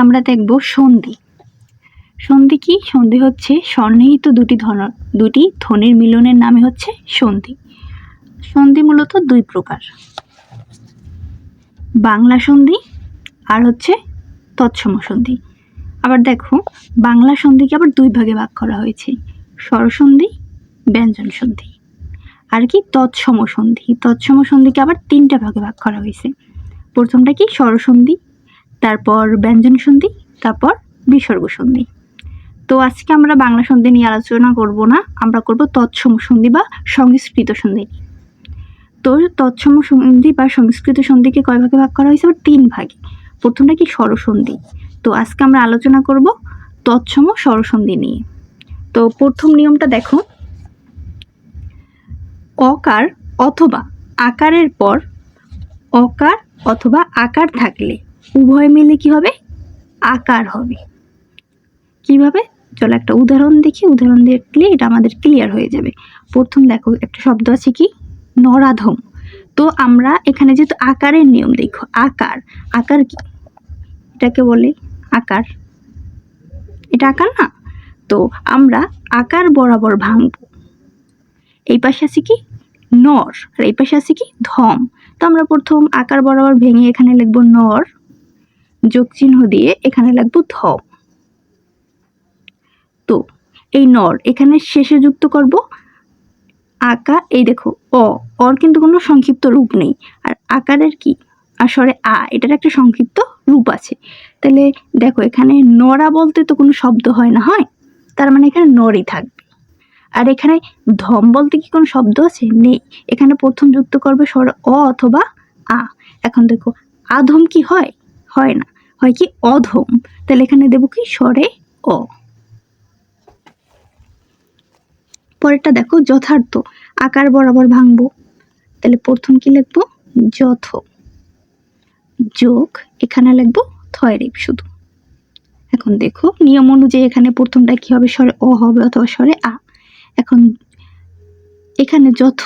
আমরা দেখব সন্ধি। সন্ধি কি? সন্ধি হচ্ছে সন্নিহিত দুটি ধন, দুটি ধ্বনির মিলনের নামে হচ্ছে সন্ধি। সন্ধি মূলত দুই প্রকার। বাংলা সন্ধি আর হচ্ছে তৎসম সন্ধি। আবার দেখো, বাংলা সন্ধিকে আবার দুই ভাগে ভাগ করা হয়েছে। স্বরসন্ধি, ব্যঞ্জন সন্ধি। আর কি? তৎসম সন্ধি। তৎসম সন্ধিকে আবার তিনটা ভাগে ভাগ করা হয়েছে। প্রথমটা কি? স্বরসন্ধি তারপর ব্যঞ্জন সন্ধি, তারপর বিসর্গ সন্ধি। তো আজকে আমরা বাংলা সন্ধি নিয়ে আলোচনা করব না, আমরা করব তৎসম সন্ধি বা সংস্কৃত সন্ধি। তো তৎসম সন্ধি বা সংস্কৃত সন্ধিকে কয় ভাগে ভাগ করা হয়েছে? তিন ভাগে। প্রথমটা কি স্বরসন্ধি? তো আজকে আমরা আলোচনা করব তৎসম স্বরসন্ধি নিয়ে। তো প্রথম নিয়মটা দেখো। অকার অথবা আকারের পর অকার অথবা আকার থাকলে উভয় মিলে কি হবে? আকার হবে। কীভাবে? চলো একটা উদাহরণ দেখি, উদাহরণ দেখলে এটা আমাদের ক্লিয়ার হয়ে যাবে। প্রথম দেখো, একটা শব্দ আছে কি? নরাধম। তো আমরা এখানে যেহেতু আকারের নিয়ম দেখো, আকার। আকার কি? এটাকে বলে আকার। এটা আকার না? তো আমরা আকার বরাবর ভাঙব। এই পাশে আছে কি? নর। আর এই পাশে আছে কি? ধম। তো আমরা প্রথম আকার বরাবর ভেঙে এখানে লিখব নর। যোগ চিহ্ন দিয়ে এখানে লিখব ধ। তো এই নর এখানে শেষে যুক্ত করব। আকা, এই দেখো, অ, অর কিন্তু কোনো সংক্ষিপ্ত রূপ নেই। আর আকারের কি? আসরে আ, এটার একটা সংক্ষিপ্ত রূপ আছে। তাহলে দেখো, এখানে নরা বলতে তো কোনো শব্দ হয় না, হয়? তার মানে এখানে নরই থাকবে। আর এখানে ধম বলতে কি কোনো শব্দ আছে? নেই। এখানে প্রথম যুক্ত করবে স্বর অ অথবা আ। এখন দেখো আধম কি হয়? হয় না। হয় কি অধম? তাহলে এখানে দেবো কি স্বরে অ। পরেরটা দেখো, যথার্থ। আকার বরাবর ভাঙবো। তাহলে প্রথম কি লিখব? যথ। যোগ, এখানে লিখব থয়রেপ শুধু। এখন দেখো, নিয়ম অনুযায়ী এখানে প্রথমটা কি হবে? স্বরে অ হবে অথবা স্বরে আ। এখন এখানে যথ।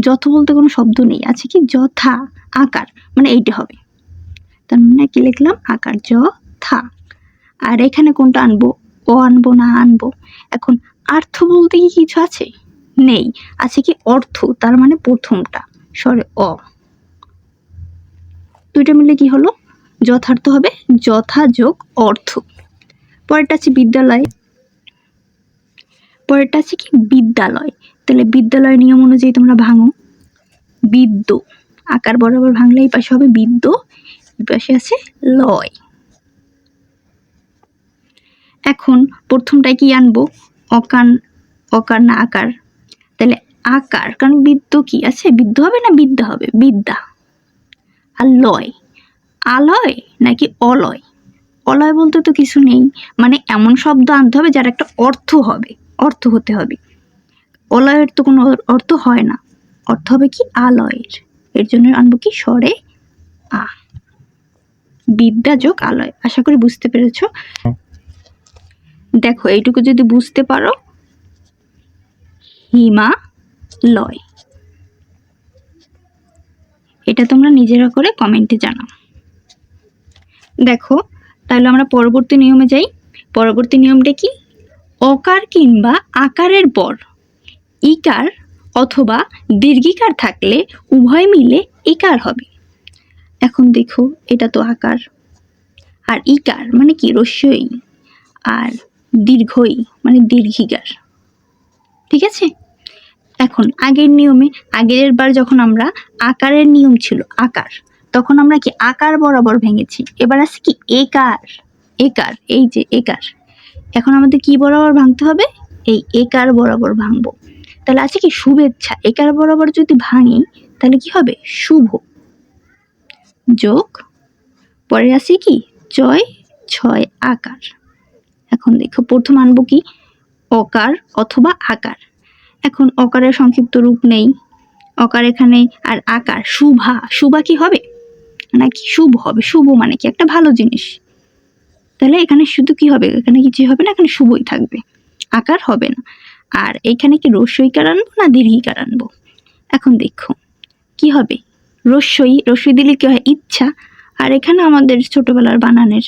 যথ বলতে কোনো শব্দ নেই, আছে কি? যথা, আকার মানে এইটা হবে। তার মানে কি লিখলাম? আকার য থা। আর এখানে কোনটা আনব? ও আনব না আনব? এখন আর্থ বলতে কি কিছু আছে? নেই। আছে কি অর্থ? তার মানে প্রথমটা। স্বরে অ। দুইটা মিলে কি হলো? যথার্থ হবে যথাযোগ অর্থ। পরেরটা আছে বিদ্যালয়। পরেরটা আছে কি বিদ্যালয়। তাহলে বিদ্যালয় নিয়ম অনুযায়ী তোমরা ভাঙো। বিদ্য। আকার বরাবর ভাঙলে এই পাশে হবে বিদ্য। পাশে আছে লয়। এখন প্রথমটায় কি আনব? অকান অকার না আকার। তাহলে আকার, কারণ বিদ্য কি আছে? বিদ্য হবে না বিদ্যা হবে? বিদ্যা। আর লয়? আলয় নাকি অলয়? অলয় বলতে তো কিছু নেই। মানে এমন শব্দ আনতে হবে যার একটা অর্থ হবে, অর্থ হতে হবে। অলয়ের তো কোনো অর্থ হয় না। অর্থ হবে কি আলয়ের। এর জন্য আনব কি স্বরে আ। বিদ্যা যোগ আলয়। আশা করি বুঝতে পেরেছ? দেখো, এইটুকু যদি বুঝতে পারো হিমা লয় এটা তোমরা নিজেরা করে কমেন্টে জানাও। দেখো, তাহলে আমরা পরবর্তী নিয়মে যাই। পরবর্তী নিয়মটা কি? অকার কিংবা আকারের পর, ইকার অথবা দীর্ঘিকার থাকলে উভয় মিলে ইকার হবে। এখন দেখো, এটা তো আকার। আর ইকার মানে কি? রস্যই আর দীর্ঘই মানে দীর্ঘিকার। ঠিক আছে? এখন, আগের নিয়মে, আগের বার যখন আমরা আকারের নিয়ম ছিল, আকার, তখন আমরা কি আকার বরাবর ভেঙেছি? এবার আছে কি একার? একার, এই যে একার। এখন আমাদের কি বরাবর ভাঙতে হবে? এই একার বরাবর ভাঙবো। তাহলে আছে কি শুভেচ্ছা? একার বরাবর যদি ভাঙি, তাহলে কি হবে? শুভ। যোগ পরে আছে কি? ছয় ছয়, আকার। এখন দেখো, প্রথম আনব কি? অকার অথবা আকার। এখন অকারের সংক্ষিপ্ত রূপ নেই। অকার এখানে, আর আকার, শুভা। শুভা কি হবে? নাকি শুভ হবে? শুভ মানে কি? একটা ভালো জিনিস। তাহলে এখানে শুধু কি হবে? এখানে কিছু হবে না, এখানে শুভই থাকবে। আকার হবে না। আর এখানে কি রস্যইকার আনব না দীর্ঘিকার আনব? এখন দেখো, কি হবে? রস্যই রস্যই দিলে কি হয়? ইচ্ছা। আর এখানে আমাদের ছোটবেলার বানানের,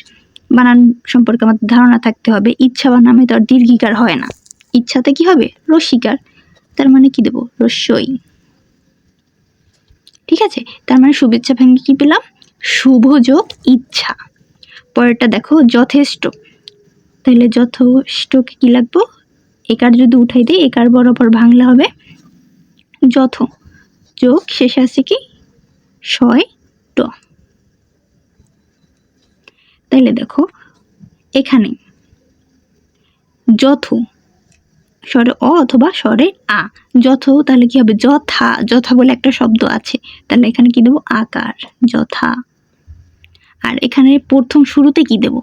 বানান সম্পর্কে আমাদের ধারণা থাকতে হবে। ইচ্ছা বানামে তো আর দীর্ঘিকার হয় না। ইচ্ছাতে কি হবে? রস্বীকার তার মানে কি দেবো? রস্যই ঠিক আছে? তার মানে শুভেচ্ছা ভেঙে কি পেলাম? শুভ যোগ ইচ্ছা। পরেরটা দেখো, যথেষ্ট। তাহলে যথেষ্টকে কি লাগবো? একার যদি উঠাই দিই, একার বরাবর ভাঙলে হবে। যথ। যোগ শেষে আছে কি? শয় ট। তাইলে দেখো, এখানে যথ, স্বরে অ অথবা স্বরে আ। যথ তাহলে কি হবে? যথা যথা বলে একটা শব্দ আছে। তাহলে এখানে কি দেবো? আকার, যথা। আর এখানে প্রথম শুরুতে কি দেব?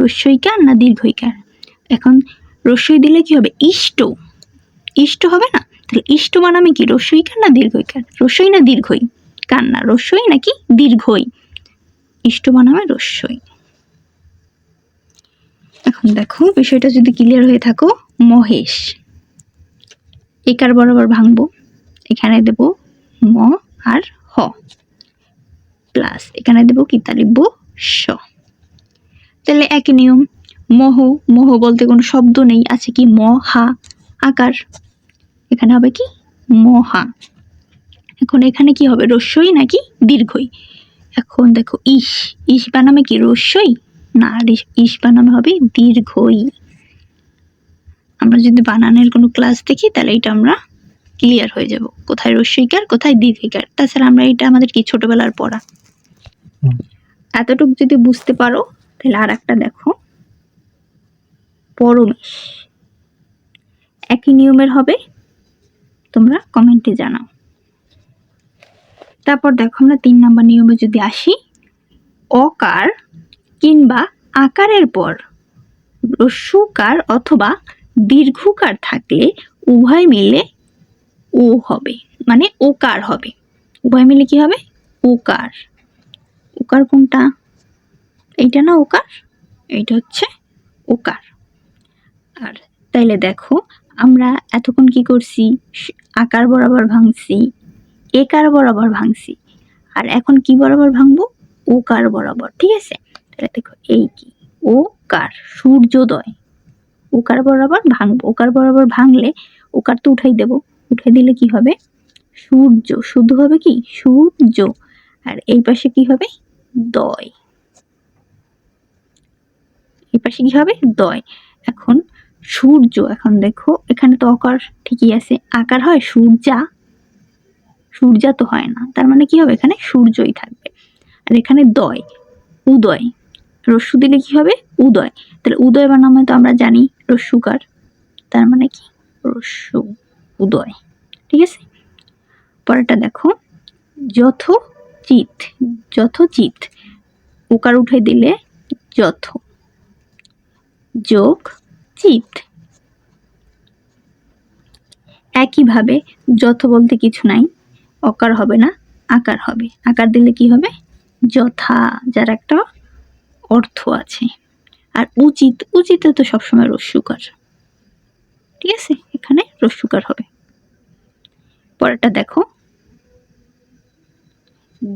রস্যইকার না দীর্ঘইকার? এখন রস্যই দিলে কি হবে? ইষ্ট। ইষ্ট হবে না? তাহলে ইষ্ট বানামে কি? রস্যইকার না দীর্ঘইকার? রস্যই না দীর্ঘই? কার না রস্যই নাকি দীর্ঘই? ইষ্ট বানামে রস্যই। এখন দেখো, বিষয়টা যদি ক্লিয়ার হয়ে থাকো, মহেশ। একার বরাবর ভাঙবো, এখানে দেব ম আর হ। প্লাস এখানে দেব কি, তা লিখব স। তাহলে একই নিয়ম, মহ মহ বলতে কোনো শব্দ নেই, আছে কি মহা, আকার। এখানে হবে কি মহা। এখন এখানে কি হবে? রস্যই নাকি দীর্ঘই? এখন দেখো ইস ইস বানামে কি রস্যই? না ইস বানামে হবে দীর্ঘই। আমরা যদি বানানের কোনো ক্লাস দেখি তাহলে এটা আমরা ক্লিয়ার হয়ে যাব। কোথায় রস্যইকার কোথায় দীর্ঘিকার তাছাড়া আমরা এটা আমাদের কি ছোটবেলার পড়া। এতটুকু যদি বুঝতে পারো তাহলে আর একটা দেখো। পরমেশ। একই নিয়মের হবে তোমরা কমেন্টে জানাও। তারপর দেখো আমরা তিন নম্বর নিয়মে যদি আসি, অকার কিংবা আকারের পর রস্যুকার অথবা দীর্ঘকার থাকলে উভয় মিলে ও হবে মানে ওকার হবে। উভয় মিলে কি হবে? ওকার। ওকার কোনটা? এইটা না ওকার? এইটা হচ্ছে ওকার। আর তাইলে দেখো, আমরা এতক্ষণ কি করছি? আকার বরাবর ভাঙছি একার বরাবর ভাঙছি? আর এখন কি বরাবর ভাঙবো? ওকার বরাবর, ঠিক আছে? তাহলে দেখো, এই কি? ও কার? সূর্যোদয়। ওকার বরাবর ভাঙবো? ওকার বরাবর ভাঙলে ওকার তো উঠাই দেব। উঠাই দিলে কি হবে? সূর্য। শুদ্ধ হবে কি? সূর্য। আর এই পাশে কি হবে? দয়। এই পাশে কি হবে? দয়। এখন সূর্য। এখন দেখো, এখানে তো অকার ঠিকই আছে। আকার হয় সূর্যা। সূর্যা তো হয় না। তার মানে কি হবে? এখানে সূর্যই থাকবে। আর এখানে দয়, উদয়। রস্যু দিলে কি হবে? উদয়। তাহলে উদয় বা বানামে তো আমরা জানি রস্যুকার তার মানে কি? রস্যু উদয়। ঠিক আছে? পরেরটা দেখো। যথোচিত যথোচিত। উকার উঠে দিলে যথ। যোগ চিত একইভাবে যথ বলতে কিছু নাই। অকার হবে না, আকার হবে। আকার দিলে কি হবে? যথা, যার একটা অর্থ আছে। আর উচিত, উচিতে তো সবসময় রস্যুকার ঠিক আছে? এখানে রস্যুকার হবে। পরেরটা দেখো।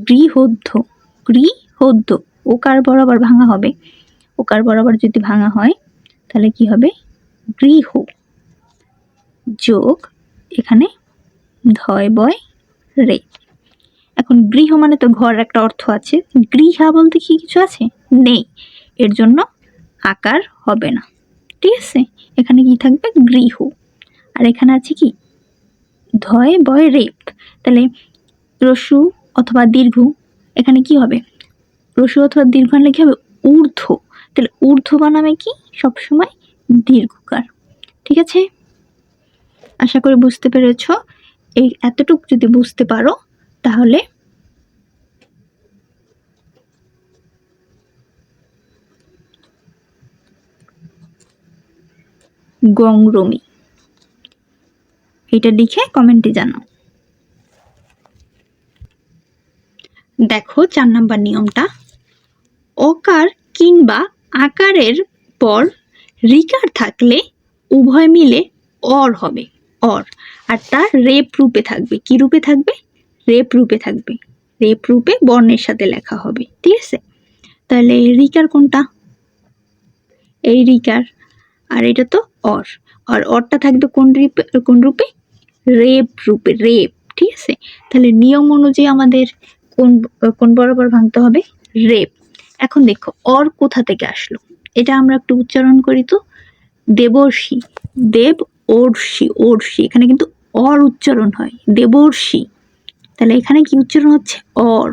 গৃহদ্ধ গৃহদ্ধ। ওকার বরাবর ভাঙা হবে। ওকার বরাবর যদি ভাঙা হয়, তাহলে কি হবে? গৃহ। যোগ, এখানে ধয়, বয় রে। এখন গৃহ মানে তো ঘর একটা অর্থ আছে। গৃহা বলতে কি কিছু আছে? নেই। এর জন্য আকার হবে না। ঠিক আছে? এখানে কি থাকবে? গৃহ। আর এখানে আছে কি? ধয়, বয়, রেপ। তাহলে রসু অথবা দীর্ঘ, এখানে কি হবে? রসু অথবা দীর্ঘ আনলে কি হবে? ঊর্ধ্ব। তাহলে ঊর্ধ্ব বানামে কি? সবসময় দীর্ঘকার। ঠিক আছে? আশা করি বুঝতে পেরেছ। এই এতটুক যদি বুঝতে পারো, তাহলে গংরমি। এটা লিখে কমেন্টে জানাও দেখো চার নাম্বার নিয়মটা। অকার কিংবা আকারের পর রিকার থাকলে উভয় মিলে অর হবে। অর আর তার রেপ রূপে থাকবে। কি রূপে থাকবে? রেপ রূপে থাকবে। রেপ রূপে বর্ণের সাথে লেখা হবে। ঠিক আছে? তাহলে রিকার কোনটা? এই রিকার। আর এটা তো অর আর অরটা থাকবে কোন রূপে কোন রূপে? রেপ রূপে। রেপ ঠিক আছে? তাহলে নিয়ম অনুযায়ী আমাদের কোন কোন বরাবর ভাঙতে হবে? রেপ এখন দেখো অর কোথা থেকে আসলো? এটা আমরা একটু উচ্চারণ করি তো। দেবর্ষি। দেব ওর্ষি ওর্ষি এখানে কিন্তু অর উচ্চারণ হয়, দেবর্ষি। তাহলে এখানে কি উচ্চারণ হচ্ছে? অর।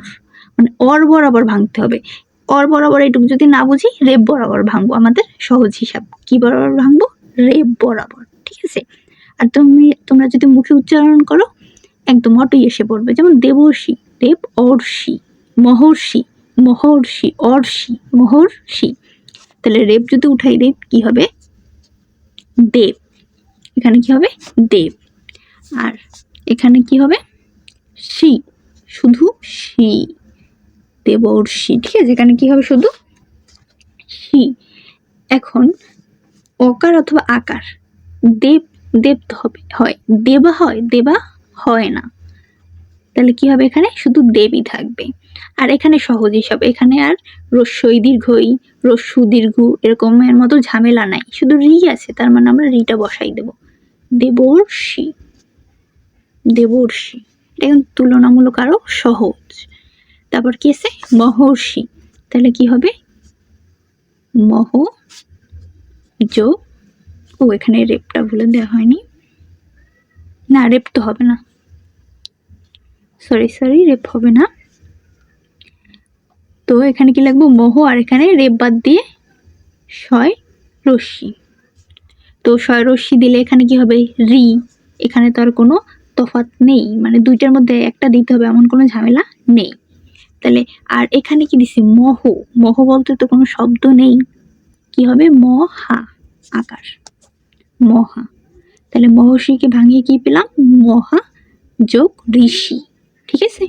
মানে অর বরাবর ভাঙতে হবে। অর বরাবর এটুকু যদি না বুঝি, রেব বরাবর ভাঙবো। আমাদের সহজ হিসাব। কি বরাবর ভাঙবো? রেব বরাবর, ঠিক আছে? আর তুমি, তোমরা যদি মুখে উচ্চারণ করো, একদম অটোই এসে পড়বে। যেমন দেবর্ষি, দেব অর্ষি, মহর্ষি মহর্ষি, অর্ষি, মহর্ষি। তাহলে রেপ যদি উঠাই দেব কি হবে? দেব। এখানে কি হবে? দেব। আর এখানে কি হবে? শি। শুধু শি। দেবর্ষি ঠিক আছে? এখানে কি হবে শুধু? শি। এখন অকার অথবা আকার। দেব দেব হবে, হয়। দেবা হয় দেবা হয় না। তাহলে কি হবে এখানে? শুধু দেবী থাকবে। আর এখানে সহজ হিসাব। এখানে আর রস্যই দীর্ঘই, রস্যু দীর্ঘ, এরকমের মতো ঝামেলা নাই। শুধু রি আছে, তার মানে আমরা রিটা বসাই দেব। দেবর্ষি। দেবর্ষি। এটা কিন্তু তুলনামূলক আরও সহজ। তারপর কি আছে? মহর্ষি। তাহলে কি হবে? মহ যোগ ও, এখানে রেপটা ভুলে দেওয়া হয়নি। না, রেপ তো হবে না। সরি সরি, রেপ হবে না। তো এখানে কি লাগবে মোহ, আর এখানে রেপ বাদ দিয়ে শয় রশ্মি। তো শয় রশ্মি দিলে এখানে কি হবে? রি। এখানে তো আর কোনো তফাৎ নেই। মানে দুইটার মধ্যে একটা দিতে হবে, এমন কোনো ঝামেলা নেই। তাহলে, আর এখানে কি দিছি? মহ। মহ বলতে তো কোনো শব্দ নেই। কি হবে? মহা আকার। মহা। তাহলে মহর্ষিকে ভাঙিয়ে কি পেলাম? মহা যোগ ঋষি। ঠিক আছে?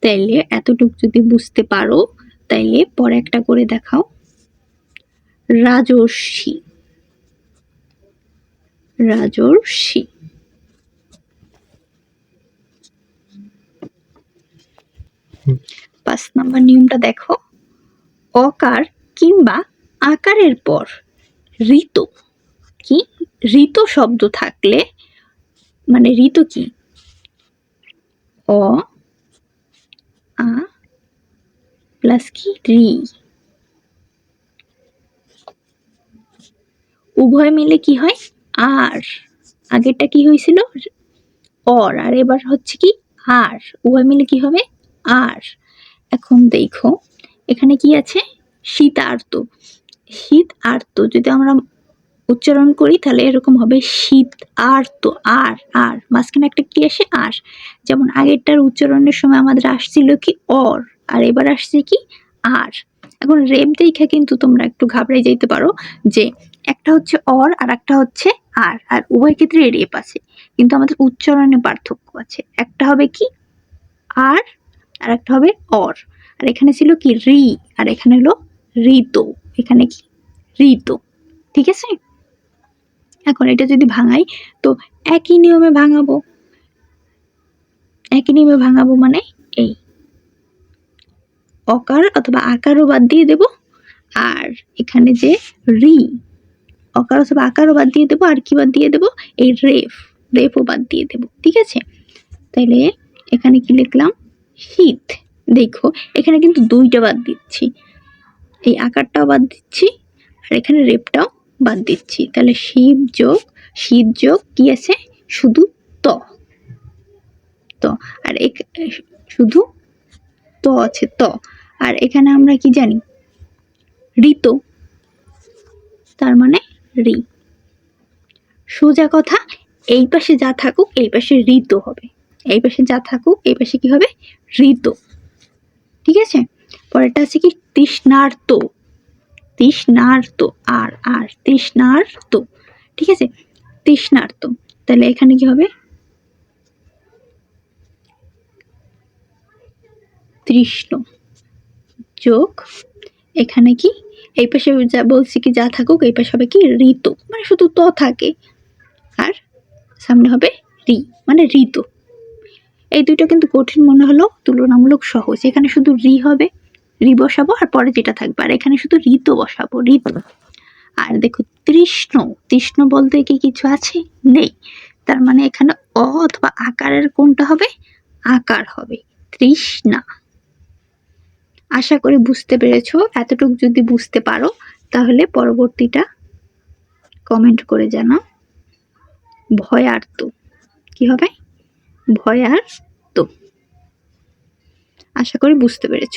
তাইলে এতটুকু যদি বুঝতে পারো, তাইলে পরে একটা করে দেখাও। রাজর্ষি। রাজর্ষি পাঁচ নাম্বার নিয়মটা দেখো। অকার কিংবা আকারের পর ঋত। কি? ঋত শব্দ থাকলে মানে ঋত কি? অ, আ, প্লাস কি? রি। উভয় মিলে কি হয়? আর, আগেরটা কি হয়েছিল? অর, আর এবার হচ্ছে কি আর। উভয় মিলে কি হবে? আর। এখন দেখো, এখানে কি আছে? শীতার্ত। শীত আর্ত যদি আমরা উচ্চারণ করি, তাহলে এরকম হবে শীত আর্ত আর আর। মাঝখানে একটা কি আসে? আর। যেমন আগেরটার উচ্চারণের সময় আমাদের আসছিল কি অর, আর এবার আসছে কি আর। এখন রেপ দেখা কিন্তু তোমরা একটু ঘাবড়াই যেতে পারো যে একটা হচ্ছে অর আর একটা হচ্ছে আর আর উভয় ক্ষেত্রে রেপ আছে। কিন্তু আমাদের উচ্চারণে পার্থক্য আছে। একটা হবে কি? আর আর একটা হবে অর। আর এখানে ছিল কি? রি। আর এখানে হলো ঋতো। এখানে কি? ঋতো। ঠিক আছে? এখন এটা যদি ভাঙাই, তো একই নিয়মে ভাঙাবো। একই নিয়মে ভাঙাবো মানে এই। অকার অথবা আকারও বাদ দিয়ে দেব। আর এখানে যে রি অকার অথবা আকারও বাদ দিয়ে দেবো, আর কি বাদ দিয়ে দেবো? এই রেফ, রেফও বাদ দিয়ে দেবো, ঠিক আছে? তাহলে এখানে কি লিখলাম? শীত, দেখো, এখানে কিন্তু দুইটা বাদ দিচ্ছি। এই আকারটাও বাদ দিচ্ছি, আর এখানে রেপটাও বাদ দিচ্ছি। তাহলে শিব যোগ, শীত যোগ কি আছে? শুধু ত। ত, আর এখ- শুধু ত আছে, ত। আর এখানে আমরা কি জানি? ঋত, তার মানে রি। সোজা কথা, এই পাশে যা থাকুক, এই পাশে ঋত হবে। এই পাশে যা থাকুক, এই পাশে কি হবে? ঋত। ঠিক আছে? পরেরটা আছে কি? তৃষ্ণার্ত। তৃষ্ণার্ত, আর আর, তৃষ্ণার্ত। ঠিক আছে? তৃষ্ণার্ত। তাহলে এখানে কি হবে? তৃষ্ণ যোগ এখানে কি? এই পাশে যা বলছি কি যা থাকুক, এই পাশে হবে কি? ঋতু। মানে শুধু ত থাকে। আর সামনে হবে রি মানে ঋতু। এই দুইটা কিন্তু কঠিন মনে হলো তুলনামূলক সহজ। এখানে শুধু রি হবে, রি বসাবো, আর পরে যেটা থাকবে। আর এখানে শুধু ঋতু বসাবো, ঋতু। আর দেখো, তৃষ্ণ। তৃষ্ণ বলতে কি কিছু আছে? নেই। তার মানে এখানে অ অথবা আকারের কোনটা হবে? আকার হবে। তৃষ্ণা। আশা করি বুঝতে পেরেছ। এতটুকু যদি বুঝতে পারো, তাহলে পরবর্তীটা কমেন্ট করে জানাও। ভয়ার্ত। কি হবে? ভয়ার্ত। আশা করি বুঝতে পেরেছ।